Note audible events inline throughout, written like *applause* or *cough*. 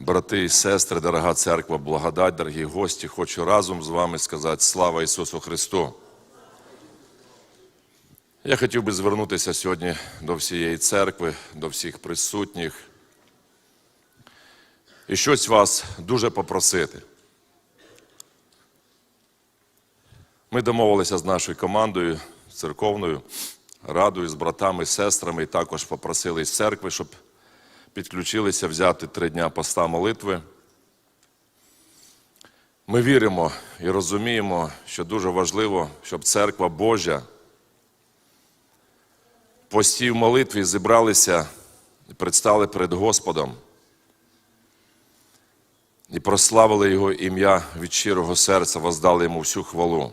Брати і сестри, дорога церква, благодать, дорогі гості, хочу разом з вами сказати слава Ісусу Христу. Я хотів би звернутися сьогодні до всієї церкви, до всіх присутніх і щось вас дуже попросити. Ми домовилися з нашою командою, церковною радою, з братами, сестрами, і також попросили з церкви, щоб підключилися взяти три дня поста молитви. Ми віримо і розуміємо, що дуже важливо, щоб церква Божа в пості в молитві зібралися і предстали перед Господом і прославили Його ім'я від щирого серця, воздали йому всю хвалу.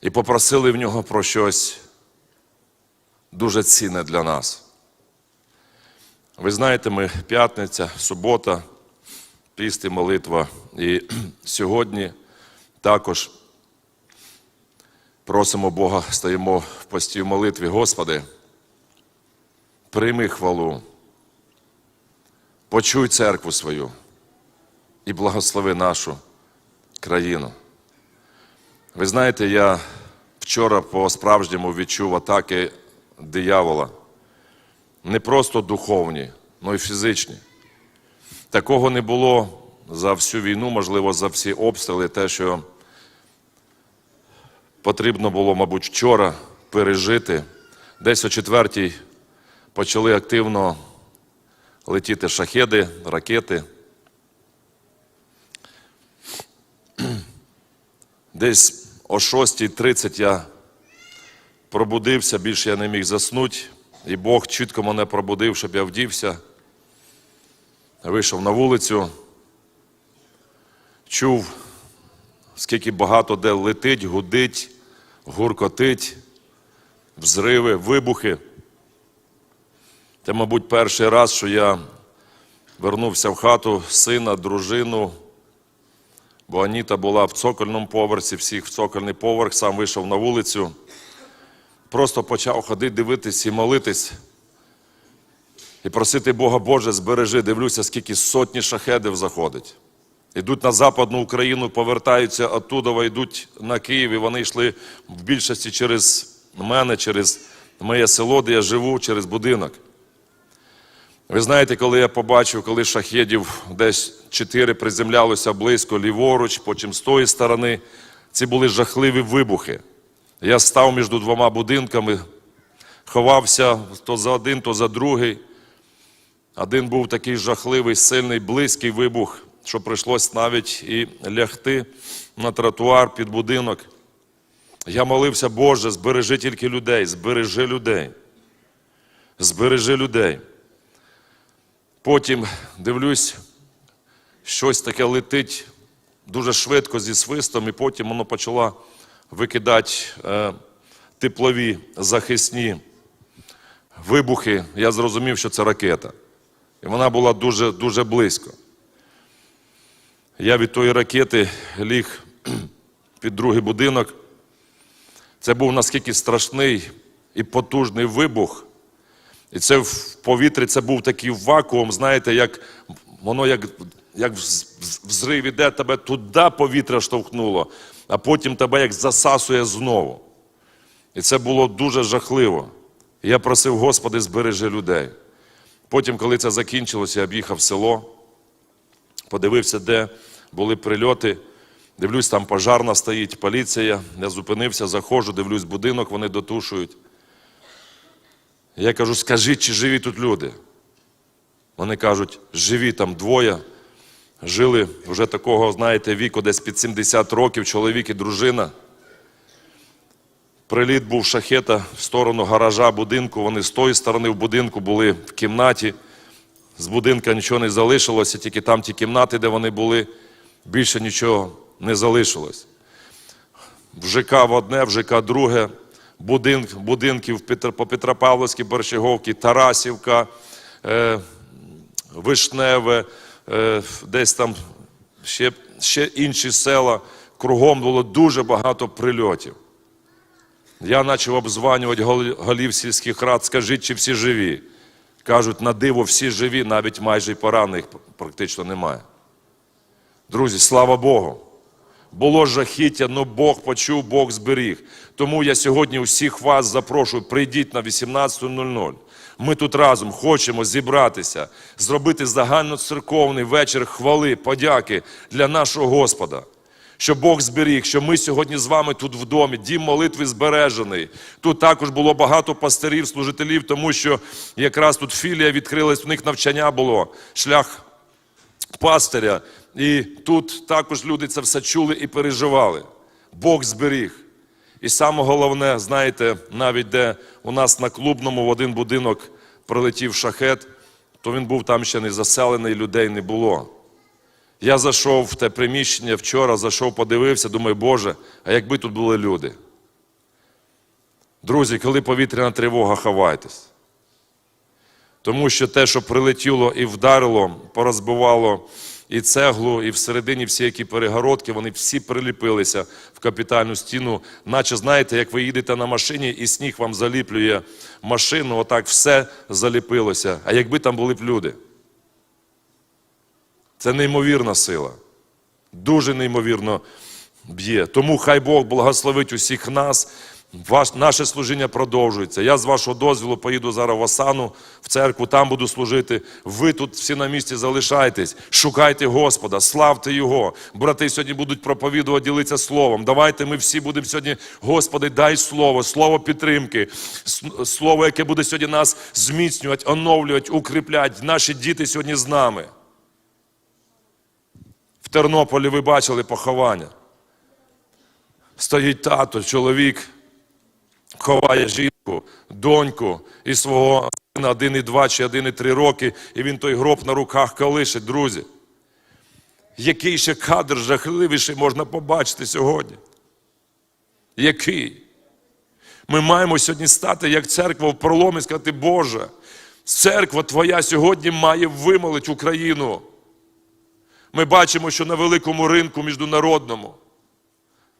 І попросили в нього про щось дуже цінне для нас. Ви знаєте, ми п'ятниця, субота, піст і молитва. І *clears throat* сьогодні також просимо Бога, стоїмо в пості в молитві. Господи, прийми хвалу, почуй церкву свою і благослови нашу країну. Ви знаєте, я вчора по-справжньому відчув атаки диявола. Не просто духовні, але й фізичні. Такого не було за всю війну, можливо, за всі обстріли, те, що потрібно було, мабуть, вчора пережити. Десь о четвертій почали активно летіти шахеди, ракети. Десь о 6.30 я пробудився, більше я не міг заснути, і Бог чітко мене пробудив, щоб я вдівся. Вийшов на вулицю, чув, скільки багато де летить, гудить, гуркотить, взриви, вибухи. Це, мабуть, перший раз, що я вернувся в хату сина, дружину, бо Аніта була в цокольному поверсі, всіх в цокольний поверх, сам вийшов на вулицю, просто почав ходити, дивитись і молитись. І просити Бога Боже, збережи, дивлюся, скільки сотні шахедів заходить. Йдуть на Западну Україну, повертаються оттуда, йдуть на Київ, і вони йшли в більшості через мене, через моє село, де я живу, через будинок. Ви знаєте, коли я побачив, коли шахедів десь чотири приземлялося близько ліворуч, потім з тої сторони, ці були жахливі вибухи. Я став між двома будинками, ховався то за один, то за другий. Один був такий жахливий, сильний, близький вибух, що прийшлось навіть і лягти на тротуар під будинок. Я молився, Боже, збережи тільки людей, збережи людей. Збережи людей. Потім дивлюсь, щось таке летить дуже швидко зі свистом, і потім воно почало викидати е, теплові захисні вибухи. Я зрозумів, що це ракета. І вона була дуже, дуже близько. Я від тої ракети ліг *clears throat* під другий будинок. Це був наскільки страшний і потужний вибух. І це в повітрі це був такий вакуум, знаєте, як воно як, як взрив іде, тебе туди повітря штовхнуло, а потім тебе як засасує знову. І це було дуже жахливо. Я просив, Господи, збережи людей. Потім, коли це закінчилося, я об'їхав село, подивився, де були прильоти. Дивлюсь, там пожарна стоїть, поліція. Я зупинився, заходжу, дивлюсь, будинок, вони дотушують. Я кажу, скажіть, чи живі тут люди? Вони кажуть, живі там двоє. Жили вже такого, знаєте, віку, десь під 70 років, чоловік і дружина. Приліт був шахета в сторону гаража будинку. Вони з тої сторони в будинку були в кімнаті. З будинка нічого не залишилося, тільки там ті кімнати, де вони були, більше нічого не залишилось. В ЖК в одне, в ЖК друге, будинк, будинків по Петропавловській, Борщаговці, Тарасівка, е, Вишневе, десь там ще, ще інші села. Кругом було дуже багато прильотів. Я почав обзванювати голів сільських рад, скажіть, чи всі живі. Кажуть, на диво всі живі, навіть майже й поранених практично немає. Друзі, слава Богу. Було жахіття, але Бог почув, Бог зберіг. Тому я сьогодні усіх вас запрошую, прийдіть на 18.00. Ми тут разом хочемо зібратися, зробити загальноцерковний вечір хвали, подяки для нашого Господа. Що Бог зберіг, що ми сьогодні з вами тут в домі, дім молитви збережений. Тут також було багато пастирів, служителів, тому що якраз тут філія відкрилась, у них навчання було, шлях пастиря. І тут також люди це все чули і переживали. Бог зберіг. І саме головне, знаєте, навіть де у нас на клубному в один будинок прилетів шахет, то він був там ще не заселений, людей не було. Я зайшов в те приміщення вчора, зайшов, подивився, думаю, Боже, а якби тут були люди. Друзі, коли повітряна тривога, ховайтесь. Тому що те, що прилетіло і вдарило, порозбивало і цеглу, і всередині всі які перегородки, вони всі приліпилися в капітальну стіну, наче знаєте, як ви їдете на машині, і сніг вам заліплює машину, отак все заліпилося. А якби там були б люди? Це неймовірна сила. Дуже неймовірно б'є. Тому хай Бог благословить усіх нас. Ваш, наше служіння продовжується. Я з вашого дозволу поїду зараз в Осану, в церкву, там буду служити. Ви тут всі на місці залишайтесь, шукайте Господа, славте Його. Брати сьогодні будуть проповідувати, ділитися словом. Давайте ми всі будемо сьогодні, Господи, дай слово, слово підтримки, слово, яке буде сьогодні нас зміцнювати, оновлювати, укріпляти. Наші діти сьогодні з нами. В Тернополі ви бачили поховання. Стоїть тато, чоловік, ховає жінку, доньку і свого сина 1,2 чи 1,3 роки, і він той гроб на руках колишить, друзі. Який ще кадр жахливіший можна побачити сьогодні? Який? Ми маємо сьогодні стати як церква в проломі сказати, Боже, церква Твоя сьогодні має вимолити Україну. Ми бачимо, що на великому ринку міжнародному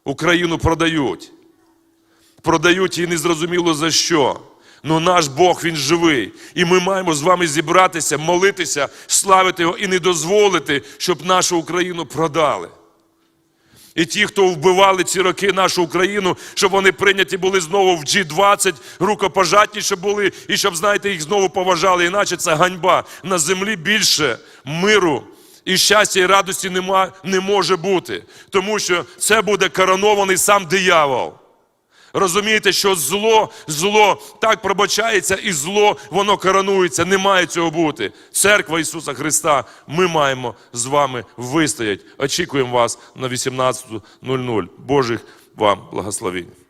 Україну продають. Продають її незрозуміло за що. Ну наш Бог, Він живий. І ми маємо з вами зібратися, молитися, славити Його і не дозволити, щоб нашу Україну продали. І ті, хто вбивали ці роки нашу Україну, щоб вони прийняті були знову в G20, рукопожатніше були, і щоб, знаєте, їх знову поважали. Іначе це ганьба. На землі більше миру і щастя, і радості нема, не може бути. Тому що це буде коронований сам диявол. Розумієте, що зло, зло так пробачається, і зло воно коронується. Не має цього бути. Церква Ісуса Христа, ми маємо з вами вистоять. Очікуємо вас на 18.00. Божих вам благословень.